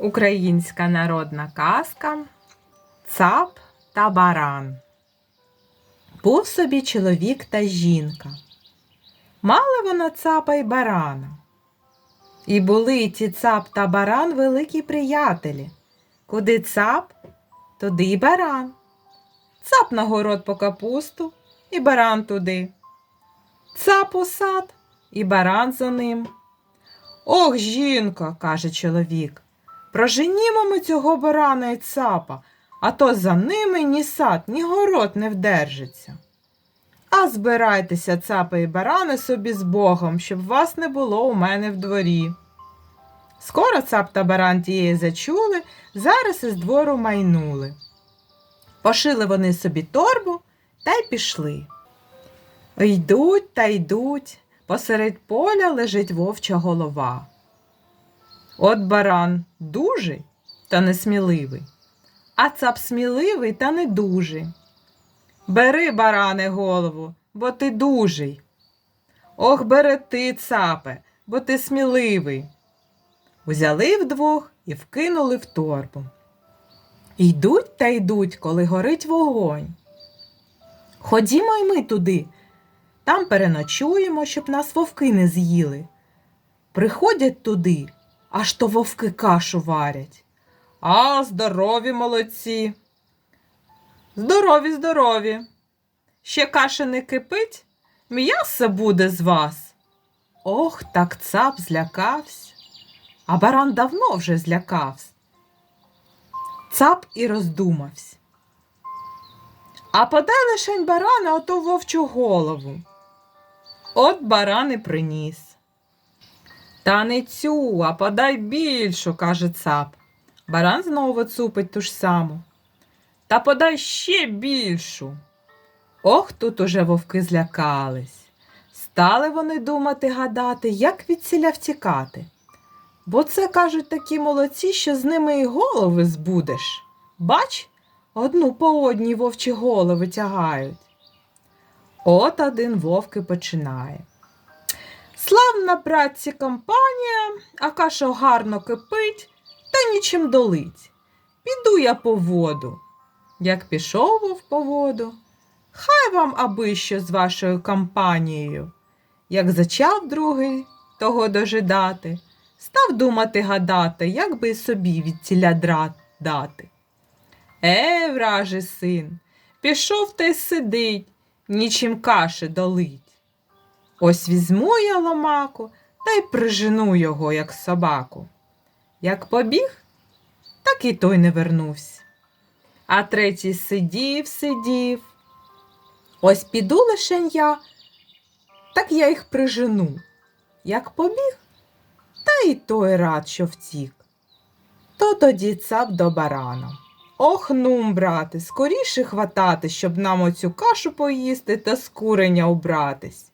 Українська народна казка Цап та баран. Був собі чоловік та жінка. Мали вона цапа й барана. І були ті цап та баран великі приятелі. Куди цап, туди й баран. Цап на город по капусту, і баран туди. Цап у сад, і баран за ним. Ох, жінка, каже чоловік, проженімо ми цього барана і цапа, а то за ними ні сад, ні город не вдержиться. А збирайтеся, цапи і барани, собі з Богом, щоб вас не було у мене в дворі. Скоро цап та баран тієї зачули, зараз із двору майнули. Пошили вони собі торбу та й пішли. Йдуть та йдуть, посеред поля лежить вовча голова. От баран дужий та несміливий, а цап сміливий та не дужий. Бери, баране, голову, бо ти дужий. Ох, бери ти, цапе, бо ти сміливий. Узяли вдвох і вкинули в торбу. Йдуть та йдуть, коли горить вогонь. Ходімо й ми туди, там переночуємо, щоб нас вовки не з'їли. Приходять туди, аж то вовки кашу варять. А, здорові молодці. Здорові, здорові. Ще каша не кипить, м'ясо буде з вас. Ох, так цап злякався, а баран давно вже злякався. Цап і роздумався. А подай лишень барана ото вовчу голову. От баран і приніс. Та не цю, а подай більшу, каже цап. Баран знову цупить ту ж саму. Та подай ще більшу. Ох, тут уже вовки злякались. Стали вони думати гадати, як від ціля втікати. Бо це, кажуть, такі молодці, що з ними і голови збудеш. Бач, одну по одній вовчі голови тягають. От один вовк і починає. Славна братці компанія, а каша гарно кипить, та нічим долить. Піду я по воду. Як пішов вовк по воду, хай вам аби що з вашою компанією. Як зачав другий того дожидати, став думати гадати, як би собі від ціля драт дати. Е, вражий син, пішов та й сидить, нічим каші долить. Ось візьму я ломаку та й прижену його, як собаку. Як побіг, так і той не вернувся. А третій сидів, сидів. Ось піду лишень я, так я їх прижену. Як побіг, та й той рад, що втік. То тоді цап до барана. Ох, нум, брате, скоріше хватати, щоб нам оцю кашу поїсти та з куреня убратись.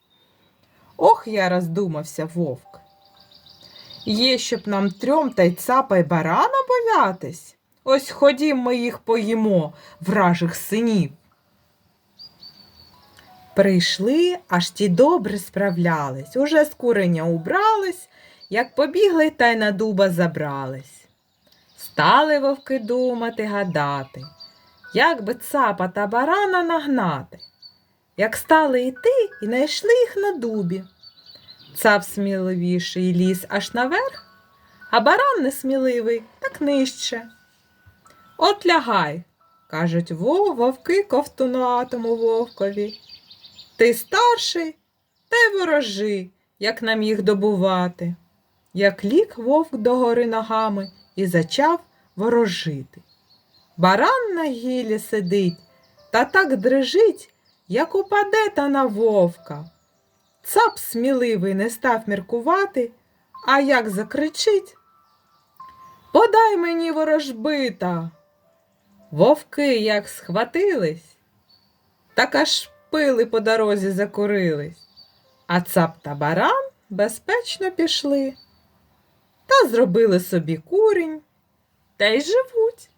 Ох, я роздумався вовк. Є, щоб нам трьом та й цапа й барана боятись. Ось ходім ми їх поїмо, вражих синів. Прийшли, аж ті добре справлялись, уже з куреня убрались, як побігли та й на дуба забрались. Стали вовки думати, гадати, як би цапа та барана нагнати. Як стали йти і знайшли їх на дубі. Цап сміливіший ліз аж наверх, а баран несміливий так нижче. От лягай, кажуть во, вовки ковтунатому вовкові. Ти старший, та й ворожи, як нам їх добувати. Як лік вовк догори ногами і зачав ворожити. Баран на гілі сидить та так дрижить, як упаде та на вовка. Цап сміливий не став міркувати, а як закричить. Подай мені ворожбита. Вовки як схватились, так аж пили по дорозі закурились, а цап та баран безпечно пішли та зробили собі курінь, та й живуть.